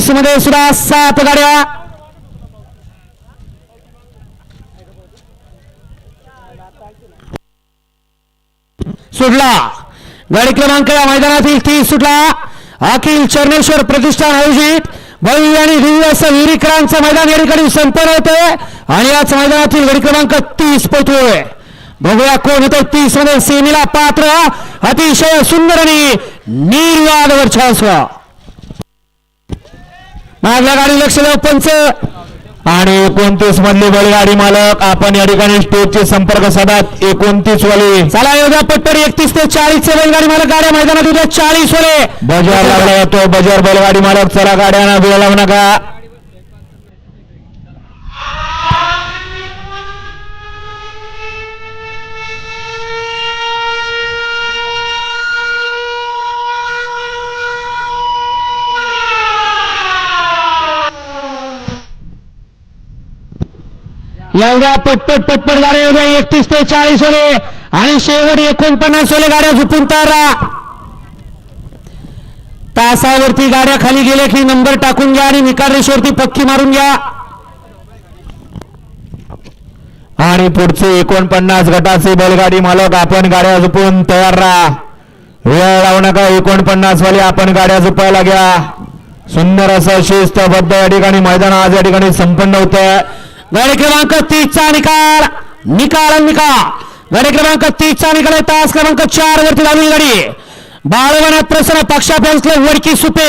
तीसमध्ये सुद्धा सात गाड्या. सुटला. गाडी क्रमांक या मैदानातील तीस सुटला. अखिल चरणेश्वर प्रतिष्ठान आयोजित भव्य आणि दिव्य असं विहिरीकरांचं मैदान या ठिकाणी संपन्न होतंय आणि याच मैदानातील गाडी क्रमांक तीस पोहोचतोय. बघूया कोण होतो तीसमध्ये सेमीला पात्र अतिशय सुंदर आणि निर्वाद वर्चस्व. मागल्या गाडी लक्ष द्या पंच. आणि एकोणतीस मधली बैलगाडी मालक आपण या ठिकाणी स्टेजचे संपर्क साधात एकोणतीस वाले. चला योगा पट्टर एकतीस ते चाळीस चे बैलगाडी मालक गाड्या मैदानात उद्या चाळीस वाले. बजार लागला येतो बजार बैलगाडी मालक चला गाड्यांना वेळ लावू नका. एवढ्या पटपट पटपट गाड्या एवढ्या एकतीस ते चाळीस वरे आणि शेवट एकोणपन्नास वरे गाड्या झुपून तारा. तासावरती गाड्या खाली गेल्या की नंबर टाकून घ्या आणि निकाल रेषेवरती पक्की मारून घ्या. आणि पुढचे एकोणपन्नास गटाचे बैलगाडी मालक आपण गाड्या झुपून तयार राहा. वेळ लावू नका एकोणपन्नास वाले आपण गाड्या झुपायला घ्या. सुंदर असं शिस्तबद्ध या ठिकाणी मैदान आज या ठिकाणी संपन्न होत गाडी क्रमांक तीसचा निकाल. निकाल निकाल. गाडी क्रमांक तीसचा निकाल तास क्रमांक चार वरती लावली गाडी. बाळवनात प्रसन्न पक्षा वडकी सुपे.